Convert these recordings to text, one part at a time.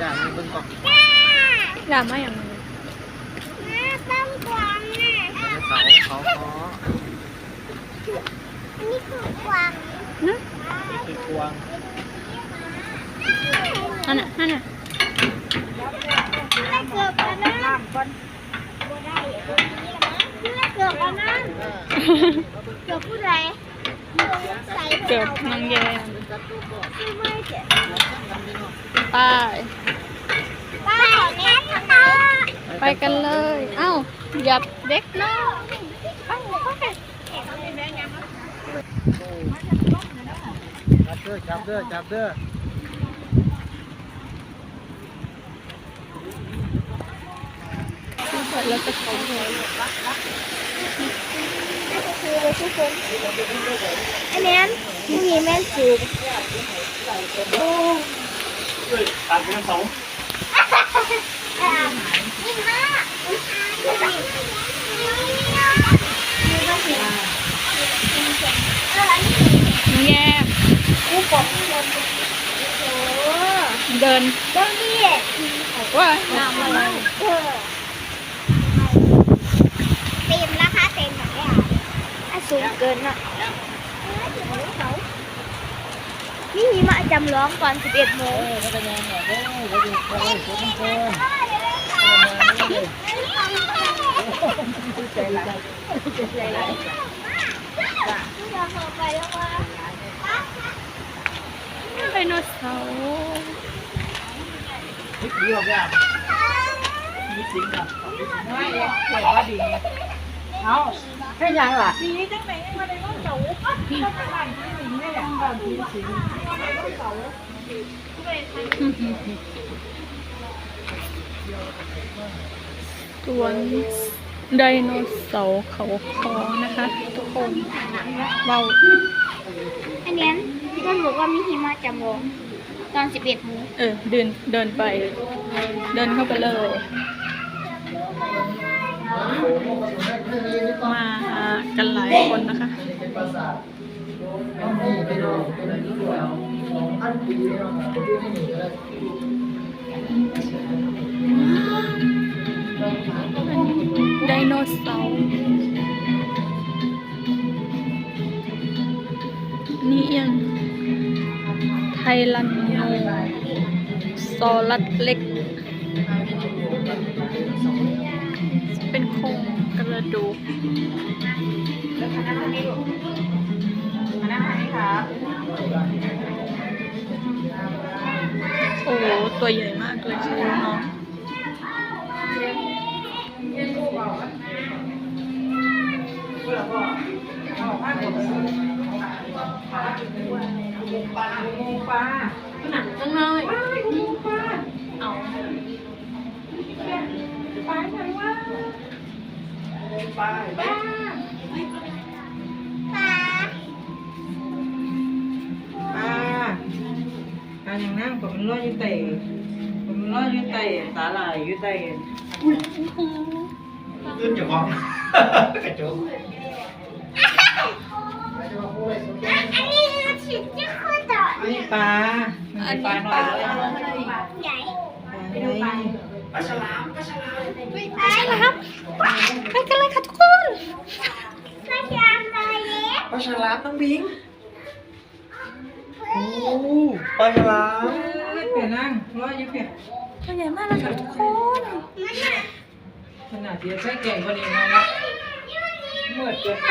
จ้ามีเบิ่งก่อนดราม่าอย่างนี้ต้องกวางน่ะเขาเขาขออันนี้คือกวางนะคือกวางนั่นน่ะนั่นน่ะเกือบกันนะเกือบกันนะเกือบผู้ใด ใส่เกือบน้องแยมไป้ายป้าขอแม่ตาไปกันเลย เอ้าหยับเด็กเนาะเอ้าไปจับเด้อจับเด้อจับเด้อแล้วจะเขาเลย คือทุกคน อันนี้มีแม่สูบโอ้ตัดเป็นสองอ่านี่มากนี่มากนี่มากเห็นเอออันนี้น้องแยมกูบอกเดินโอ้เดินเดินนี่ว่าน้ำอะไร เออเต็มราคาเต็มแบบนี้อะ สูงเกินอะนี่มีมาจำลองก่อน 11โมงเออเขาจะงานเนี่ยเด้อเดี๋ยวดเขาเลยเดี๋ยวต้องเพิ่มใจร้ายใจร้ายไดโนเสาร์นิดเดียวเนี่ยนิดจริงอะไม่เลยเกิดว่าดี เอาแค่ยังล่ะดีจังไหนมาในห้องเสาก็เป็นบ้านที่หญิงเนี่ยบ้านที่สิงตัวไดโนเสาร์เขาคอนะคะ ทุกคนเบาอันนี้ก็บอกว่ามีหิมะจำลองตอน11โมงเออเดินเดินไป เดินเข้าไปเลย มากันหลายคนนะคะไดโนเสาร์นี่ยังไทลันโนซอรัสเล็ก กระดูกโอ้โหตัวใหญ่มากเลยค่ะน้องน้องน้อยเอา ปลาป้าการอย่างนั่งผมมันรอดอยู่ไต่ผมมันรอดอยู่ไต่สาหร่ายอยู่ไต่ขึ้นจากห้องกระจกอันนี้ฉิดจะโคตรต่ออันนี้ปลามันอันเป็นนี้ปลาปน้ลาอยอะไรใหญ่ ปลาอะไรปลาฉลามปลาฉลามไปกันเลยค่ะทุกคนปลาฉลามตัวเล็กปลาฉลามน้องบิงโอ้ปลาฉลามเปลี่ยนนั่งรอดอยู่เปลี่ยนตัวใหญ่มากเลยค่ะทุกคนมันน่ะขนาดเดียวใช้เก่งกว่านี้นะนะเมื่อเกินไป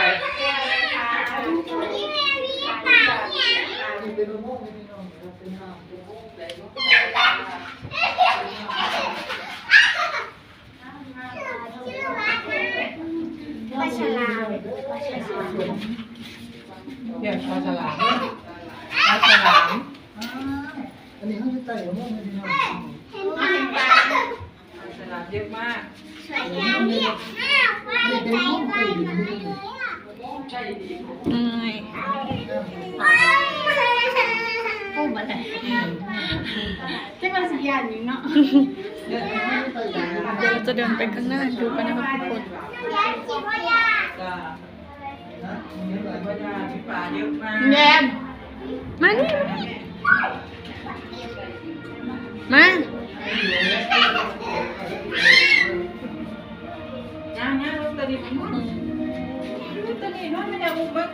นี่แม่มีปลาเนี่ยชื่อว่าปลาฉลามปลาฉลามเดี๋ยวปลาฉลามปลาฉลามอันนี้เขาจะไต่หัวมันไม่ได้เห็นปลาปลาปลาฉลามเยอะมากสวยงามเนี่ยอ้าวปลาใส่ปมาเลยอะเหนื่อยโอ้มาเลยจะมาสัญญาณนี้เนาะ เดี๋ยวเราจะเดินไปข้างหน้าดูกันนะคะทุกคนยายคิดว่ายากจ้าเยอะเลยว่าจะมีปลาเยอะมากแยมมานี่มาย่างย่างลอตเตอรี่มันลอตเตอรี่น้อยไม่ได้อุ้มเบิ้ง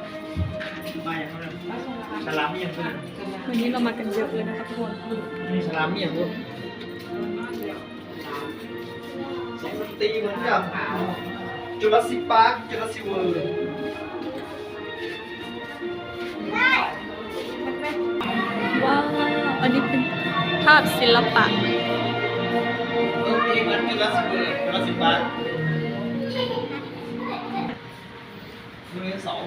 มาอย่างนั้นสลามเมียงด้วยวันนี้เรามากันเยอะเลยนะคะทุกคนมีสลามเมียงด้วย เสียงดนตรีเหมือนกับจุลศิลปาร์คจุลศิเวิร์ว้าว อันนี้เป็นภาพศิลปะเออเหมือนจุลศิลป์เวิร์จุลศิลปาร์คมือสอง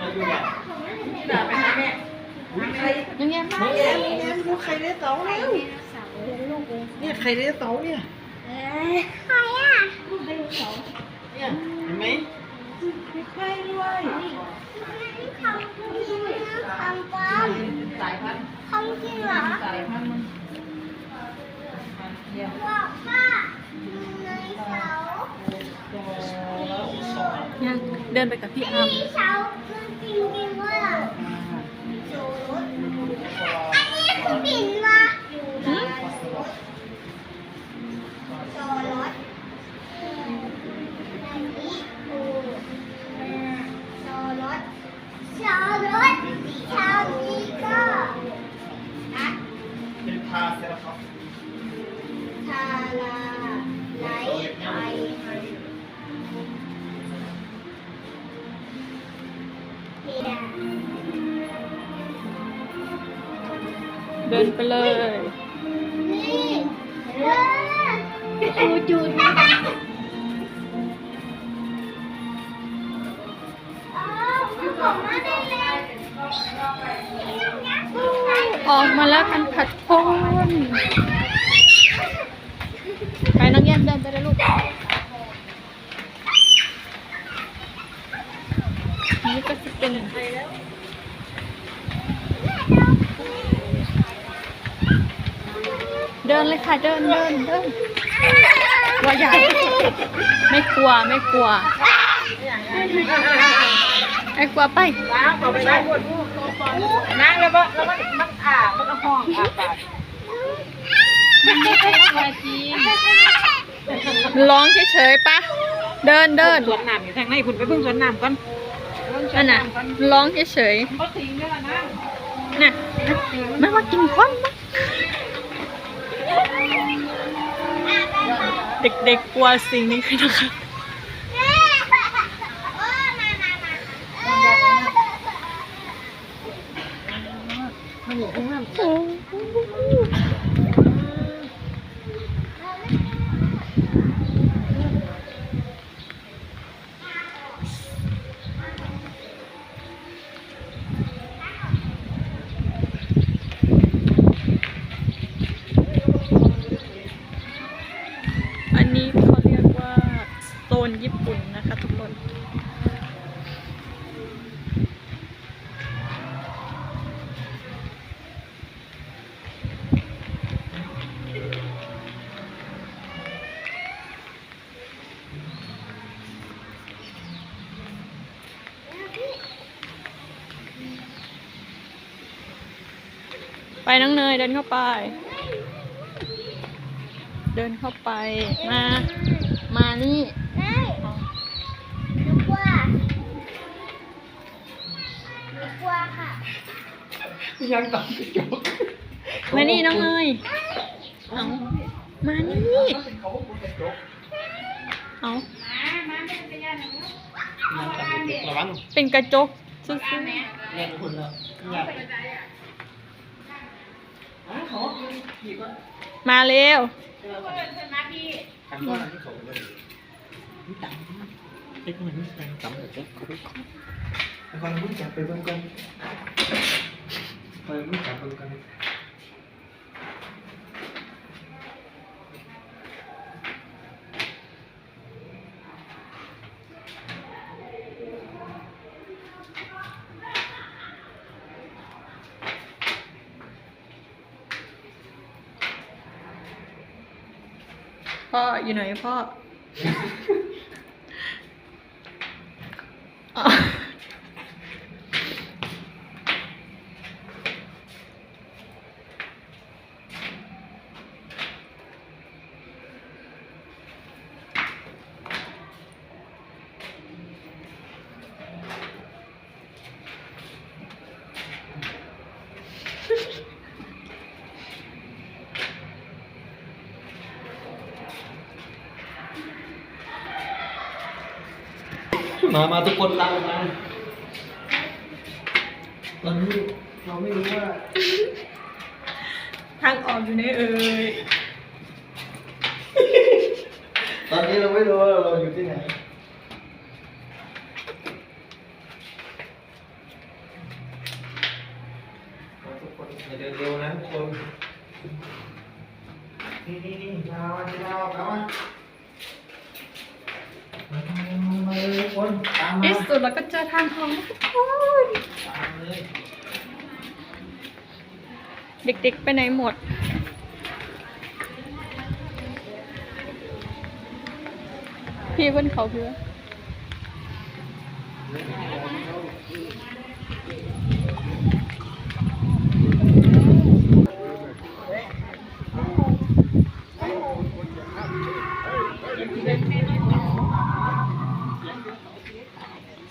มาดูแบบด่าไปหาแม่ยังไงบ้างเนี่ยเนี่ยดูไข่ในเตาแล้ว เนี่ยไข่ในเตาเนี่ยเอ้ยใครอะเนี่ยเห็นไหมมีไข่ด้วยทำจริงนะทำปลอมสายพันธุ์ทำจริงเหรอสายพันธุ์มันเนี่ยบอกว่าในเสายังเดินไปกับพี่อา เดินไปเลยนี่เออจูจูดอ้าวมันออกมาได้แล้วออกมาแล้วกันผัดพนไปน้องแย้มเดินไปเลยลูกนี่ก็จะเป็น เดินเลยค่ะเดินเดินเดินว่าใหญ่ไม่กลัวไม่กลัวไม่กลัวไปล้างต่อไปได้หมดนั่งแล้วก็แล้วมันมันอ่ามันก็ห้องอ่าปากร้องเฉยๆปะเดินเดินสวนน้ำอยู่ทางในคุณไปเพิ่งสวนน้ำก่อนนั่นน่ะร้องเฉยเขาทิ้งเนี่ยนะๆน่ะไม่ว่ากินควันปะ เด็กๆกลัวสิ่งนี้ขึ้นนะคะมันอยู่ข้างหน้า โอ้อันนี้เขาเรียกว่าโซนญี่ปุ่นนะคะทุกคน ไปน้องเนยเดินเข้าไป เดินเข้าไป มา มานี่ได้นึกว่านึกว่าค่ะ ยังต่ำกระจกมานี่น้องเนยเอามานี่เขาบอกกระจกเอายังต่ำกระจกระวังเป็นกระจกซื้อแรงคุณแล้วยังอะขอพี่ก็ ๆ มาเร็วทำว่าที่เขาเลยนี่ต่ำเล็กมันนี่ต่ำกระจกเขาไปก่อนไปฟังมึงจับไปเบิ่งกันไปมึงจับเบิ่งกัน พ่ ออยู่ไหนพ่ออ๋อ มา มาทุกคนตามมาตอนนี้เราไม่รู้ว่า ทางออกอยู่ในเอ่ยตอนนี้เราไม่รู้ว่าเราอยู่ที่ไหน ทุกคนอย่าเดินเร็วนะทุกคน นี่นี่นี่ยาวอะยาวเอาอะมามา เลยคนตามมาที่สุดเราก็เจอทางของทุกคนตามเลยเด็กๆไปไหนหมด พี่เพิ่นเขาเพื่อ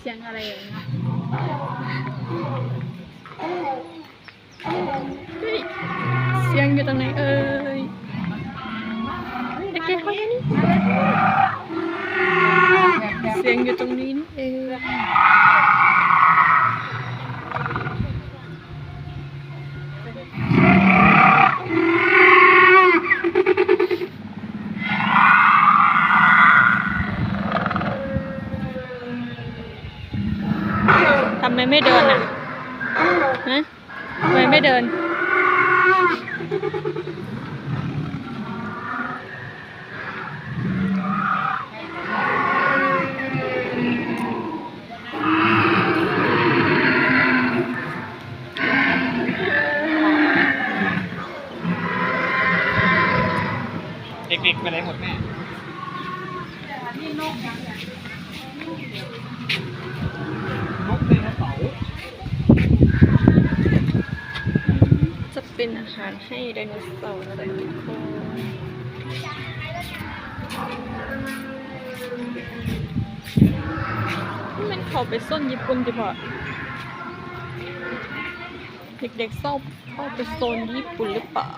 เสียงอะไรอย่างเงี้ยเฮ้ยเสียงอยู่ตรงไหนเอ่ยเด็กๆเขาอยู่นี่เสียงอยู่ตรงนี้นี่เองทำ ไม่เดินอะฮะทำไมไม่เดิน เด็กๆไปไหนหมดแม่ จะเป็นอาหารให้ ไดโนเสาร์อะไรทุกคนนี่มันเขาไปส้นญี่ปุ่นดีกว่ะเด็กๆชอบเข้าไปโซนญี่ปุ่นหรือเปล่า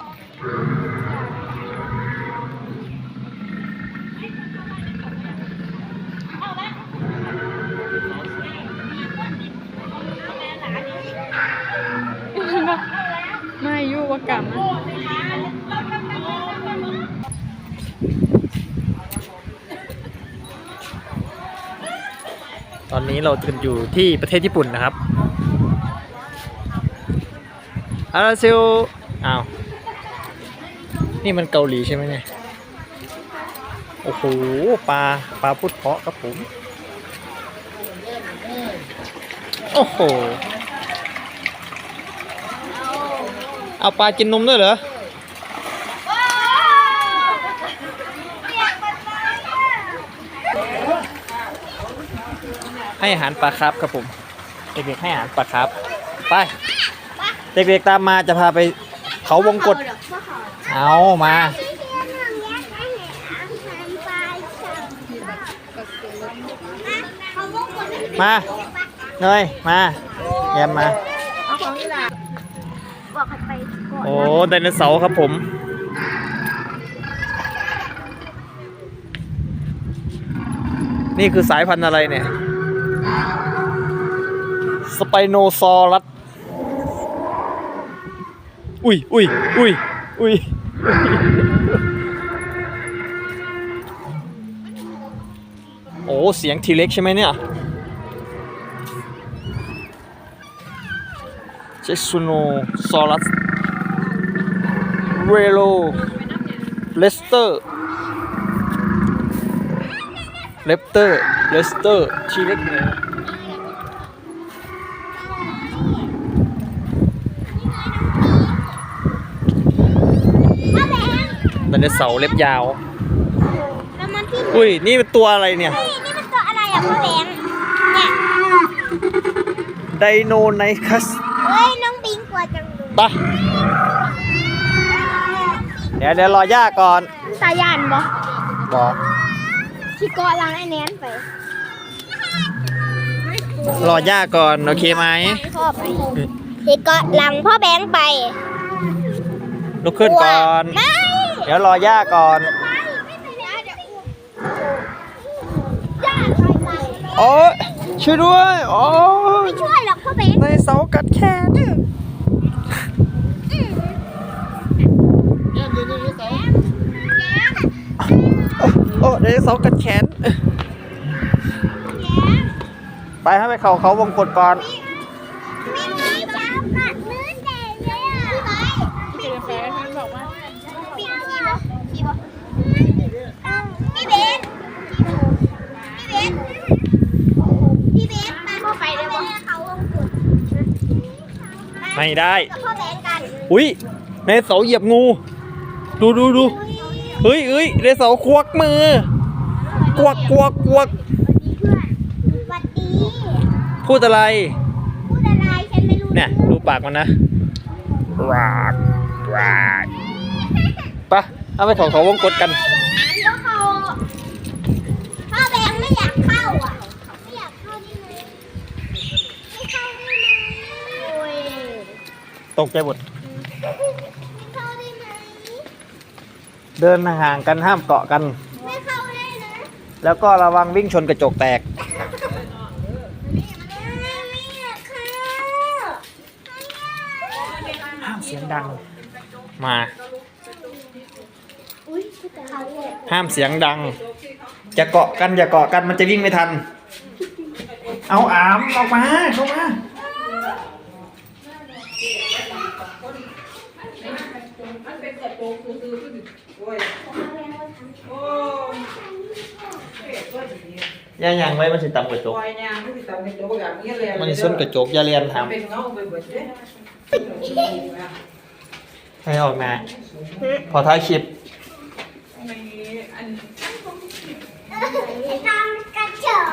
ไม่ยู่ว่ากลับมตอนนี้เราถึงอยู่ที่ประเทศญี่ปุ่นนะครับ อาราเซลอ้าว นี่มันเกาหลีใช่ไหมเนี่ย โอ้โห ปลา ปลาพุดเพาะครับผม โอ้โห เอาปลากินนมด้วยเหรอให้อาหารปลาครับครับผม เด็กๆให้อาหารปลาครับ ไป เด็กๆตามมาจะพาไปเขาวงกฏเอามามาเนยมาแยมมา บอกให้ไปก่ อนโอ้ไดโนเสาร์ครับผม นี่คือสายพันธุ์อะไรเนี่ย สไปโนซอรัส อุ้ยอุ้ยอุ้ยอุ้ยโอ้ เสียงทีเล็กใช่ไหมเนี่ยเจสุโนซอรัส เรโลเลสเตอร์เลปเตอร์เลสเตอร์ทีเล็กเลยไดโนเสาร์เล็บยาว แล้วมันที่อุ้ย นี่เป็นตัวอะไรเนี่ย นี่นี่มันตัวอะไรอะพ่อแบงค์เนี่ยไดโนไนคัสเฮ้ย น้องบิงกลัวจังเลยปะ เดี๋ยวเดี๋ยวรอย่าก่อนตายานบ่บอกที่เกาะลังไอ้แนนไปรอย่าก่อนโอเคไหมพ่อไปที่เกาะลังพ่อแบงค์ไปลุกขึ้นก่อน ไม่เดี๋ยวรอย่าก่อนไม่ไปแล้วเดี๋ยวอ้วกย่าใครไปโอ้ยช่วยด้วย โอ้ยไม่ช่วยหรอกพ่อเบนในเสากัดแขน โอ้ในเสากัดแขน ไปให้ไปเขาเขาวงกดก่อนไม่ไงจ้ากัดมือแดงเลยอะพี่ไบเจอแฟนท่านบอกว่าพี่ขี่บ่ขี่บ่พี่เบนพี่เบนพี่เบนมาเข้าไปเลยเขาวงกดไม่ได้กับพ่อแบนอุ้ยในเสาเหยียบงู ดูดูดูเฮ้ยเฮ้ยในเสาควักมือ กวักกวักกวักสวัสดีพูดอะไรพูดอะไรฉันไม่รู้เนี่ยดูปากมันนะรากรากปะเอาไปเขาเขาวงกดกันก็เขาพ่อแบงไม่อยากเข้าอะไม่อยากเข้าได้ไหมไม่เข้าได้ไหมโอ้ยตกใจหมดไม่เข้าได้ไหมเดินห่างกันห้ามเกาะกัน ไม่เข้าได้นะ แล้วก็ระวังวิ่งชนกระจกแตกไม่อยากเข้าห้ามเสียงดัง มาอุ้ยเขาเนี่ยห้ามเสียงดัง จะเกาะกันอย่าเกาะกันมันจะวิ่งไม่ทัน เอาอามออกมาเข้ามาโอ้ยโอ้ยอ ย่าอย่างไว้มันสิต่ำกระจก ปล่อยยางไม่ติดตามกระจกแบบนี้เลยมันสิส้นกระจกอย่าเรียนทเป็นเงาไปเบิดเด้ำให้ออกมาพอท้ายคลิปอันตามกระจก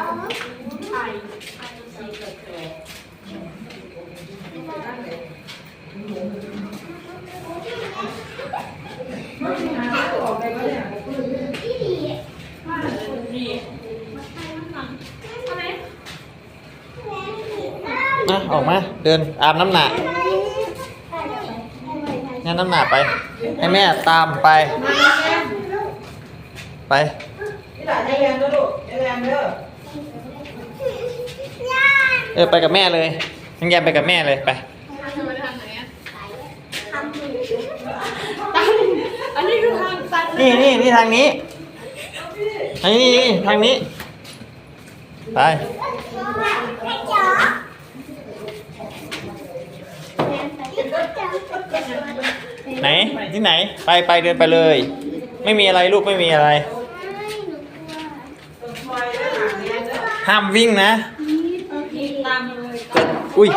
ออกมา เดินอาบน้ำหนักงั้นน้ำหนักไป ให้แม่ตามไป ไปนี่หลานยายแรมเด้อลูกยายแรมเด้อเออไปกับแม่เลยน้องแยมไปกับแม่เลยไปอันนี้คือทางตันนี่นี่นี่ทางนี้อันนี้นี่ทางนี้ ไป กระจก ไหนที่ไหน ไปไปเดินไปเลย ไม่มีอะไรลูกไม่มีอะไร ห้ามวิ่งนะ อุ้ย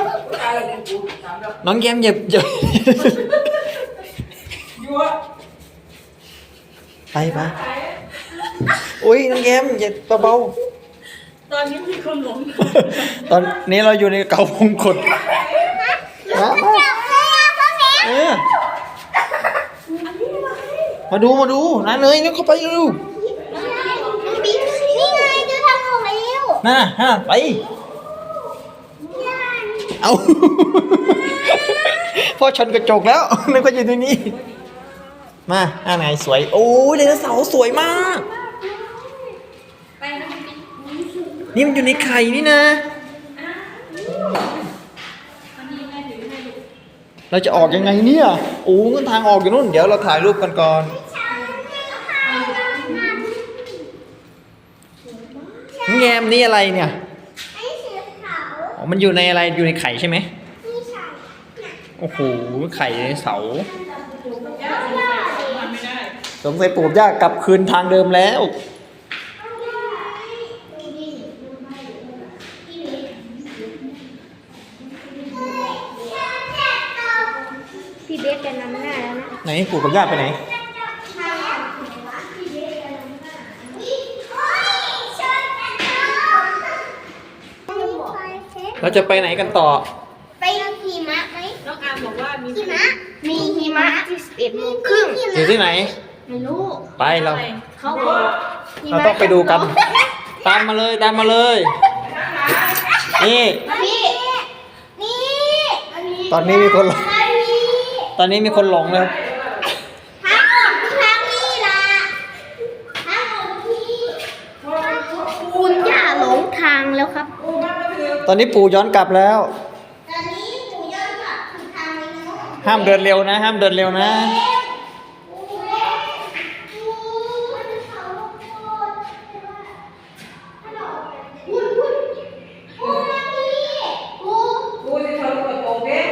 น้องแยมเหยียบเหยียบยั่วไปไปอุ้ยน้องแยมอย่าเบาตอนนี้มีคนหลงๆตอนนี้เราอยู่ในเกาพงกดมามาเออ มาดูมาดูนะเนยนี่เข้าไปเร็วนี่ไงจะทำของเร็วน่ะฮะไป เอาพ่อชนกระจกแล้วนึกว่าอยู่ที่นี่มาอ่าไหนสวย โอ้ยไดโนเสาร์สวยมาก นี่มันอยู่ในไข่นี่นะ เราจะออกยังไงเนี่ย โอ้เงินทางออกอยู่นู่น เดี๋ยวเราถ่ายรูปกันก่อน น้องแยมนี่อะไรเนี่ยไอ้สีขาวอ๋อมันอยู่ในอะไรอยู่ในไข่ใช่ไหมนี่ใช่โอ้โหไข่ในเสาสงสัยปู่กับย่ากลับคืนทางเดิมแล้วพี่เบสจะนำหน้าแล้วนะไหนปู่กับย่าไปไหน เราจะไปไหนกันต่อ ไปหิมะไหมน้องอาร์มบอกว่ามีหิมะ มีหิมะที่สิบเอ็ดโมงครึ่งอยู่ที่ไหน ไม่รู้ไปเราเขาบอกเราต้องไปดูกัน ตามมาเลยตามมาเลย นี่นี่นี่ตอนนี้มีคนหลงทางนี้ตอนนี้มีคนหลงแล้วทางออกคือทางนี้ล่ะทางออกที่คุณย่าหลงทางแล้วครับโอ้มา ตอนนี้ปู่ย้อนกลับแล้ว ตอนนี้ปู่ย้อนกลับถึงทางนี้เนาะห้ามเดินเร็วนะ ห้ามเดินเร็วนะกูจะทำกระโปรงเด็ก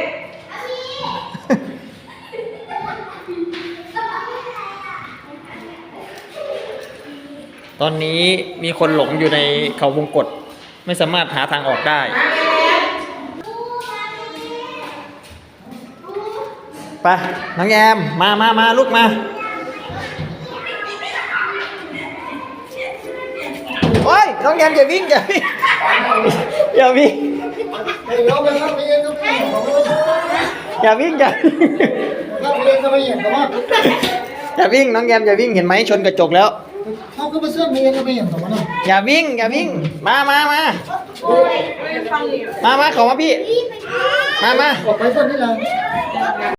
ตอนนี้มีคนหลงอยู่ในเขาวงกฏ ไม่สามารถหาทางออกได้ ไปน้องแอม มามามาลูกมาโอ้ยน้องแอมอย่าวิ่งอย่าวิ่งอย่าวิ่งอย่าวิ่งอย่าอย่าวิ่งน้องแอมอย่าวิ่งเห็นไหมชนกระจกแล้ว ก็มาเสื้อมีเองก็ไม่เห็นหรอกมันอย่าวิ่ง อย่าวิ่ง มามามามามาเขามาพี่ มามา ออกไปคนนี้เลย